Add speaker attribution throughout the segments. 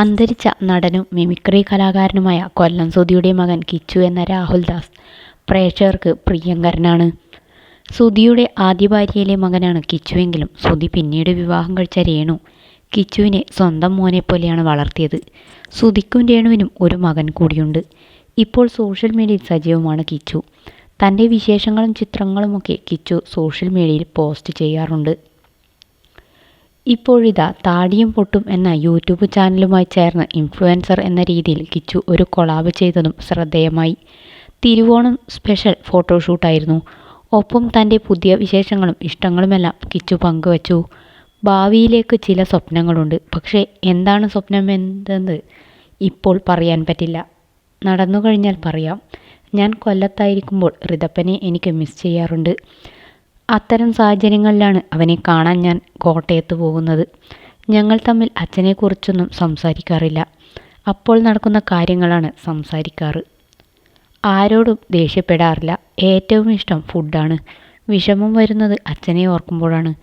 Speaker 1: അന്തരിച്ച നടനും മിമിക്രി കലാകാരനുമായ കൊല്ലം സുധിയുടെ മകൻ കിച്ചു എന്ന രാഹുൽ ദാസ് പ്രേക്ഷകർക്ക് പ്രിയങ്കരനാണ്. സുധിയുടെ ആദ്യ ഭാര്യയിലെ മകനാണ് കിച്ചുവെങ്കിലും സുധി പിന്നീട് വിവാഹം കഴിച്ച രേണു കിച്ചുവിനെ സ്വന്തം മോനെപ്പോലെയാണ് വളർത്തിയത്. സുധിക്കും രേണുവിനും ഒരു മകൻ കൂടിയുണ്ട്. ഇപ്പോൾ സോഷ്യൽ മീഡിയയിൽ സജീവമാണ് കിച്ചു. തന്റെ വിശേഷങ്ങളും ചിത്രങ്ങളുമൊക്കെ കിച്ചു സോഷ്യൽ മീഡിയയിൽ പോസ്റ്റ് ചെയ്യാറുണ്ട്. ഇപ്പോഴിതാ താടിയും പൊട്ടും എന്ന യൂട്യൂബ് ചാനലുമായി ചേർന്ന് ഇൻഫ്ലുവൻസർ എന്ന രീതിയിൽ കിച്ചു ഒരു കൊളാബ് ചെയ്തതും ശ്രദ്ധേയമായി. തിരുവോണം സ്പെഷ്യൽ ഫോട്ടോഷൂട്ടായിരുന്നു. ഒപ്പം തന്റെ പുതിയ വിശേഷങ്ങളും ഇഷ്ടങ്ങളുമെല്ലാം കിച്ചു പങ്കുവച്ചു. ഭാവിയിലേക്ക് ചില സ്വപ്നങ്ങളുണ്ട്. പക്ഷേ എന്താണ് സ്വപ്നം സ്വപ്നമെന്തെന്ന് ഇപ്പോൾ പറയാൻ പറ്റില്ല. നടന്നു കഴിഞ്ഞാൽ പറയാം. ഞാൻ കൊല്ലത്തായിരിക്കുമ്പോൾ റിതപ്പനെ എനിക്ക് മിസ് ചെയ്യാറുണ്ട്. അത്തരം സാഹചര്യങ്ങളിലാണ് അവനെ കാണാൻ ഞാൻ കോട്ടയത്ത് പോകുന്നത്. ഞങ്ങൾ തമ്മിൽ അച്ഛനെക്കുറിച്ചൊന്നും സംസാരിക്കാറില്ല. അപ്പോൾ നടക്കുന്ന കാര്യങ്ങളാണ് സംസാരിക്കാറ്. ആരോടും ദേഷ്യപ്പെടാറില്ല. ഏറ്റവും ഇഷ്ടം ഫുഡാണ്. വിഷമം വരുന്നത് അച്ഛനെ ഓർക്കുമ്പോഴാണ്.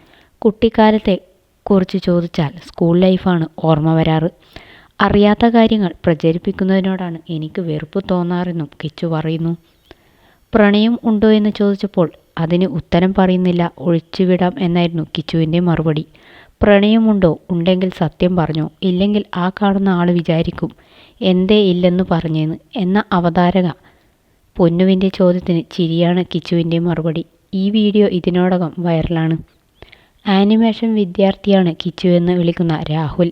Speaker 1: കുട്ടിക്കാലത്തെ കുറിച്ച് ചോദിച്ചാൽ സ്കൂൾ ലൈഫാണ് ഓർമ്മ വരാറ്. അറിയാത്ത കാര്യങ്ങൾ പ്രചരിപ്പിക്കുന്നതിനോടാണ് എനിക്ക് വെറുപ്പ് തോന്നാറെന്നും കിച്ചു പറയുന്നു. പ്രണയം ഉണ്ടോ എന്ന് ചോദിച്ചപ്പോൾ അതിന് ഉത്തരം പറയുന്നില്ല ഒഴിച്ചുവിടാം എന്നായിരുന്നു കിച്ചുവിന്റെ മറുപടി. പ്രണയമുണ്ടോ? ഉണ്ടെങ്കിൽ സത്യം പറഞ്ഞോ. ഇല്ലെങ്കിൽ ആ കാണുന്ന ആൾ വിചാരിക്കും എന്തേ ഇല്ലെന്ന് പറഞ്ഞേന്ന് എന്ന അവതാരക പൊന്നുവിന്റെ ചോദ്യത്തിന് ചിരിയാണ് കിച്ചുവിന്റെ മറുപടി. ഈ വീഡിയോ ഇതിനോടകം വൈറലാണ്. ആനിമേഷൻ വിദ്യാർത്ഥിയാണ് കിച്ചു എന്ന് വിളിക്കുന്ന രാഹുൽ.